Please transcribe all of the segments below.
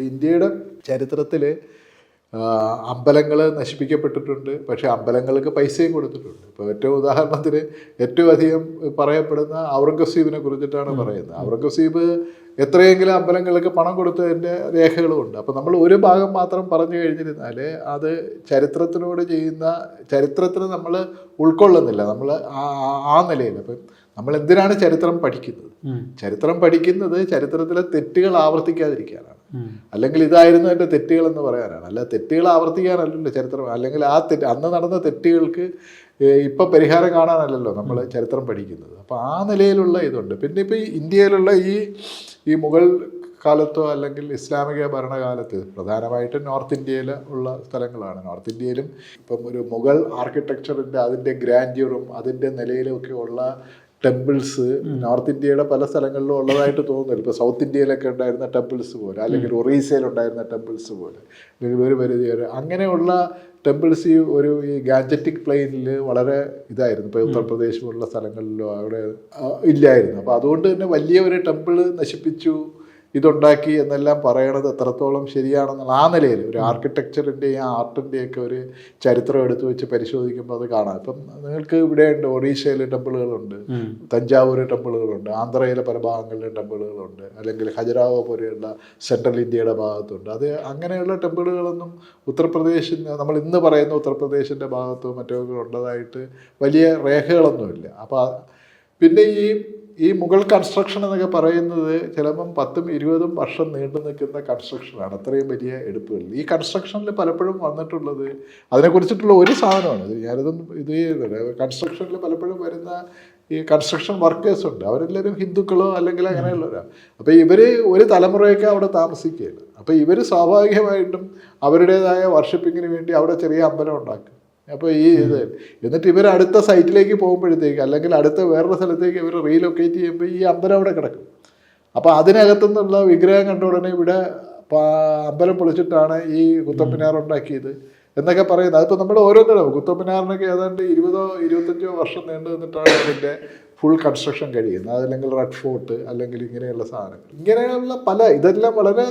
ഇന്ത്യയുടെ ചരിത്രത്തിൽ അമ്പലങ്ങൾ നശിപ്പിക്കപ്പെട്ടിട്ടുണ്ട്. പക്ഷേ അമ്പലങ്ങൾക്ക് പൈസയും കൊടുത്തിട്ടുണ്ട്. ഇപ്പോൾ ഏറ്റവും ഉദാഹരണത്തിന് ഏറ്റവും അധികം പറയപ്പെടുന്ന ഔറംഗസീബിനെ കുറിച്ചിട്ടാണ് പറയുന്നത്. ഔറംഗസീബ് എത്രയെങ്കിലും അമ്പലങ്ങൾക്ക് പണം കൊടുത്തതിന്റെ രേഖകളുമുണ്ട് അപ്പോൾ നമ്മൾ ഒരു ഭാഗം മാത്രം പറഞ്ഞു കഴിഞ്ഞിരുന്നാൽ അത് ചരിത്രത്തിനോട് ചെയ്യുന്ന ചരിത്രത്തിന് നമ്മൾ ഉൾക്കൊള്ളുന്നില്ല. നമ്മൾ ആ- നിലയിൽ. അപ്പം നമ്മൾ എന്തിനാണ് ചരിത്രം പഠിക്കുന്നത്? ചരിത്രം പഠിക്കുന്നത് ചരിത്രത്തിലെ തെറ്റുകൾ ആവർത്തിക്കാതിരിക്കാനാണ്. അല്ലെങ്കിൽ ഇതായിരുന്നു എന്റെ തെറ്റുകൾ എന്ന് പറയാനാണ്. അല്ല തെറ്റുകൾ ആവർത്തിക്കാനല്ലല്ലോ ചരിത്രം. അല്ലെങ്കിൽ ആ തെറ്റ് അന്ന് നടന്ന തെറ്റുകൾക്ക് ഇപ്പം പരിഹാരം കാണാനല്ലല്ലോ നമ്മൾ ചരിത്രം പഠിക്കുന്നത്. അപ്പോൾ ആ നിലയിലുള്ള ഇതുണ്ട്. പിന്നെ ഇപ്പോൾ ഈ ഇന്ത്യയിലുള്ള ഈ ഈ മുഗൾ കാലത്തോ അല്ലെങ്കിൽ ഇസ്ലാമിക ഭരണകാലത്ത് പ്രധാനമായിട്ടും നോർത്ത് ഇന്ത്യയിൽ ഉള്ള സ്ഥലങ്ങളാണ്. നോർത്ത് ഇന്ത്യയിലും ഇപ്പം ഒരു മുഗൾ ആർക്കിടെക്ചറിന്റെ അതിന്റെ ഗ്രാൻഡ്യൂറും അതിന്റെ നിലയിലും ഒക്കെ ഉള്ള ടെമ്പിൾസ് നോർത്ത് ഇന്ത്യയുടെ പല സ്ഥലങ്ങളിലും ഉള്ളതായിട്ട് തോന്നുന്നില്ല. ഇപ്പോൾ സൗത്ത് ഇന്ത്യയിലൊക്കെ ഉണ്ടായിരുന്ന ടെമ്പിൾസ് പോലെ അല്ലെങ്കിൽ ഒറീസയിൽ ഉണ്ടായിരുന്ന ടെമ്പിൾസ് പോലെ അല്ലെങ്കിൽ ഒരു പരിധി വരെ. അങ്ങനെയുള്ള ടെമ്പിൾസ് ഈ ഒരു ഈ ഗാജറ്റിക് പ്ലെയിനിൽ വളരെ ഇതായിരുന്നു. ഇപ്പോൾ ഉത്തർപ്രദേശ് പോലുള്ള സ്ഥലങ്ങളിലോ അവിടെ ഇല്ലായിരുന്നു. അപ്പോൾ അതുകൊണ്ട് തന്നെ വലിയ ഒരു ടെമ്പിൾ നശിപ്പിച്ചു. ഇതുണ്ടാക്കി എന്നെല്ലാം പറയണത് എത്രത്തോളം ശരിയാണെന്നുള്ള ആ നിലയിൽ ഒരു ആർക്കിടെക്ചറിന്റെയും ആർട്ടിന്റെയൊക്കെ ഒരു ചരിത്രം എടുത്തു വെച്ച് പരിശോധിക്കുമ്പോൾ അത് കാണാം. ഇപ്പം നിങ്ങൾക്ക് ഇവിടെ ഇവിടെയുണ്ട് ഒറീസയിൽ ടെമ്പിളുകളുണ്ട് തഞ്ചാവൂർ ടെമ്പിളുകളുണ്ട് ആന്ധ്രയിലെ പല ഭാഗങ്ങളിലെ ടെമ്പിളുകളുണ്ട് അല്ലെങ്കിൽ ഹജരാവോ പോലെയുള്ള സെൻട്രൽ ഇന്ത്യയുടെ ഭാഗത്തുണ്ട്. അത് അങ്ങനെയുള്ള ടെമ്പിളുകളൊന്നും ഉത്തർപ്രദേശിൽ നമ്മൾ ഇന്ന് പറയുന്ന ഉത്തർപ്രദേശിന്റെ ഭാഗത്തോ മറ്റോ ഉള്ളതായിട്ട് വലിയ രേഖകളൊന്നുമില്ല. അപ്പോൾ പിന്നെ ഈ ഈ മുഗൾ കൺസ്ട്രക്ഷൻ എന്നൊക്കെ പറയുന്നത് ചിലപ്പം പത്തും ഇരുപതും വർഷം നീണ്ടു നിൽക്കുന്ന കൺസ്ട്രക്ഷനാണ് അത്രയും വലിയ എടുപ്പുകൾ. ഈ കൺസ്ട്രക്ഷനിൽ പലപ്പോഴും വന്നിട്ടുള്ളത് അതിനെക്കുറിച്ചിട്ടുള്ള ഒരു സാധനമാണ്. ഞാനിതൊന്നും ഇത് കൺസ്ട്രക്ഷനിൽ പലപ്പോഴും വരുന്ന ഈ കൺസ്ട്രക്ഷൻ വർക്കേഴ്സ് ഉണ്ട്. അവരെല്ലാവരും ഹിന്ദുക്കളോ അല്ലെങ്കിൽ അങ്ങനെയുള്ളവരാണ് അപ്പോൾ ഇവർ ഒരു തലമുറയൊക്കെ അവിടെ താമസിക്കുകയാണ്. അപ്പോൾ ഇവർ സ്വാഭാവികമായിട്ടും അവരുടേതായ വർഷിപ്പിങ്ങിന് വേണ്ടി അവിടെ ചെറിയ അമ്പലം ഉണ്ടാക്കും അപ്പോൾ ഈ ഇത് എന്നിട്ട് ഇവർ അടുത്ത സൈറ്റിലേക്ക് പോകുമ്പോഴത്തേക്ക് അല്ലെങ്കിൽ അടുത്ത വേറൊരു സ്ഥലത്തേക്ക് ഇവർ റീലൊക്കേറ്റ് ചെയ്യുമ്പോൾ ഈ അമ്പലം അവിടെ കിടക്കും. അപ്പോൾ അതിനകത്തുനിന്നുള്ള വിഗ്രഹം കണ്ട ഉടനെ ഇവിടെ അമ്പലം പൊളിച്ചിട്ടാണ് ഈ കുത്തപ്പിനാർ ഉണ്ടാക്കിയത് എന്നൊക്കെ പറയുന്നത്. അതിപ്പോൾ നമ്മൾ ഓരോന്നിനും കുത്തപ്പിനാറിനൊക്കെ ഏതാണ്ട് ഇരുപതോ ഇരുപത്തഞ്ചോ വർഷം നീണ്ടു നിന്നിട്ടാണ് അതിന്റെ ഫുൾ കൺസ്ട്രക്ഷൻ കഴിയുന്നത്. അതല്ലെങ്കിൽ റെഡ് ഫോർട്ട് അല്ലെങ്കിൽ ഇങ്ങനെയുള്ള സാധനങ്ങൾ. ഇങ്ങനെയുള്ള പല ഇതെല്ലാം വളരെ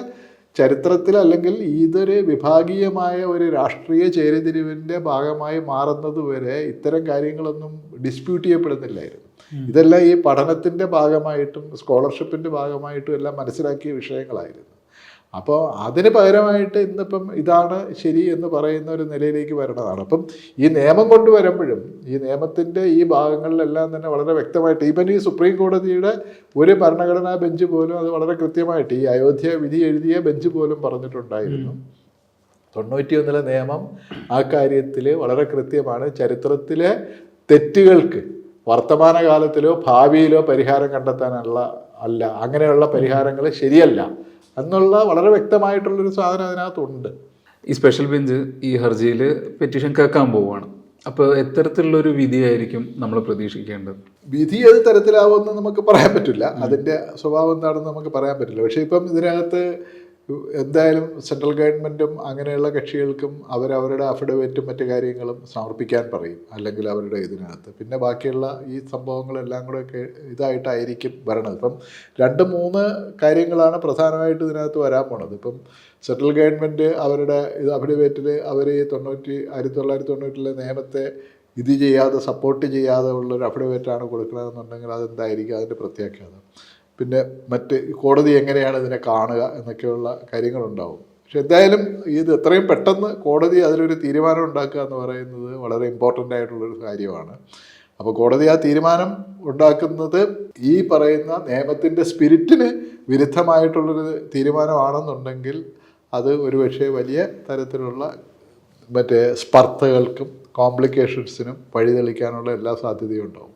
ചരിത്രത്തിൽ അല്ലെങ്കിൽ ഇതൊരു വിഭാഗീയമായ ഒരു രാഷ്ട്രീയ ചേരിതിരിവിന്റെ ഭാഗമായി മാറുന്നത് വരെ ഇത്തരം കാര്യങ്ങളൊന്നും ഡിസ്പ്യൂട്ട് ചെയ്യപ്പെടുന്നില്ലായിരുന്നു. ഇതെല്ലാം ഈ പഠനത്തിന്റെ ഭാഗമായിട്ടും സ്കോളർഷിപ്പിന്റെ ഭാഗമായിട്ടും എല്ലാം മനസ്സിലാക്കിയ വിഷയങ്ങളായിരുന്നു. അപ്പോൾ അതിന് പകരമായിട്ട് ഇന്നിപ്പം ഇതാണ് ശരി എന്ന് പറയുന്ന ഒരു നിലയിലേക്ക് വരണതാണ് അപ്പം ഈ നിയമം കൊണ്ടുവരുമ്പോഴും ഈ നിയമത്തിന്റെ ഈ ഭാഗങ്ങളിലെല്ലാം തന്നെ വളരെ വ്യക്തമായിട്ട് ഈവൻ ഈ സുപ്രീം കോടതിയുടെ ഒരു ഭരണഘടനാ ബെഞ്ച് പോലും അത് വളരെ കൃത്യമായിട്ട് ഈ അയോധ്യ വിധി എഴുതിയ ബെഞ്ച് പോലും പറഞ്ഞിട്ടുണ്ടായിരുന്നു. തൊണ്ണൂറ്റിയൊന്നിലെ നിയമം ആ കാര്യത്തിൽ വളരെ കൃത്യമാണ്. ചരിത്രത്തിലെ തെറ്റുകൾക്ക് വർത്തമാനകാലത്തിലോ ഭാവിയിലോ പരിഹാരം കണ്ടെത്താനുള്ള അല്ല അങ്ങനെയുള്ള പരിഹാരങ്ങൾ ശരിയല്ല. എന്നുള്ള വളരെ വ്യക്തമായിട്ടുള്ളൊരു സാധനം അതിനകത്തുണ്ട്. ഈ സ്പെഷ്യൽ ബെഞ്ച് ഈ ഹർജിയിൽ പെറ്റീഷൻ കേൾക്കാൻ പോവുകയാണ്. അപ്പോൾ എത്തരത്തിലുള്ളൊരു വിധിയായിരിക്കും നമ്മൾ പ്രതീക്ഷിക്കേണ്ടത്? വിധി ഏത് തരത്തിലാവുമെന്ന് നമുക്ക് പറയാൻ പറ്റില്ല. അതിന്റെ സ്വഭാവം എന്താണെന്ന് നമുക്ക് പറയാൻ പറ്റില്ല. പക്ഷേ ഇപ്പം ഇതിനകത്ത് എന്തായാലും സെൻട്രൽ ഗവൺമെന്റും അങ്ങനെയുള്ള കക്ഷികൾക്കും അവരവരുടെ അഫിഡവിറ്റും മറ്റു കാര്യങ്ങളും സമർപ്പിക്കാൻ പറയും അല്ലെങ്കിൽ അവരുടെ ഇതിനകത്ത്. പിന്നെ ബാക്കിയുള്ള ഈ സംഭവങ്ങളെല്ലാം കൂടെ ഇതായിട്ടായിരിക്കും വരണത്. ഇപ്പം രണ്ട് മൂന്ന് കാര്യങ്ങളാണ് പ്രധാനമായിട്ട് ഇതിനകത്ത് വരാൻ പോണത്. ഇപ്പം സെൻട്രൽ ഗവൺമെന്റ് അവരുടെ ഇത് അഫിഡവിറ്റിൽ അവർ ഈ തൊണ്ണൂറ്റി ആയിരത്തി തൊള്ളായിരത്തി തൊണ്ണൂറ്റിലെ നിയമത്തെ ഇത് ചെയ്യാതെ സപ്പോർട്ട് ചെയ്യാതെ ഉള്ളൊരു അഫിഡവിറ്റാണ് കൊടുക്കണമെന്നുണ്ടെങ്കിൽ അതെന്തായിരിക്കും അതിന്റെ പ്രത്യാഘാതം? പിന്നെ മറ്റ് കോടതി എങ്ങനെയാണ് ഇതിനെ കാണുക എന്നൊക്കെയുള്ള കാര്യങ്ങളുണ്ടാവും. പക്ഷെ എന്തായാലും ഇത് എത്രയും പെട്ടെന്ന് കോടതി അതിലൊരു തീരുമാനം ഉണ്ടാക്കുക എന്ന് പറയുന്നത് വളരെ ഇമ്പോർട്ടന്റ് ആയിട്ടുള്ളൊരു കാര്യമാണ്. അപ്പോൾ കോടതി ആ തീരുമാനം ഉണ്ടാക്കുന്നത് ഈ പറയുന്ന നിയമത്തിന്റെ സ്പിരിറ്റിന് വിരുദ്ധമായിട്ടുള്ളൊരു തീരുമാനമാണെന്നുണ്ടെങ്കിൽ അത് ഒരുപക്ഷെ വലിയ തരത്തിലുള്ള മറ്റേ സ്പർദ്ധകൾക്കും കോംപ്ലിക്കേഷൻസിനും വഴിതെളിക്കാനുള്ള എല്ലാ സാധ്യതയും ഉണ്ടാവും.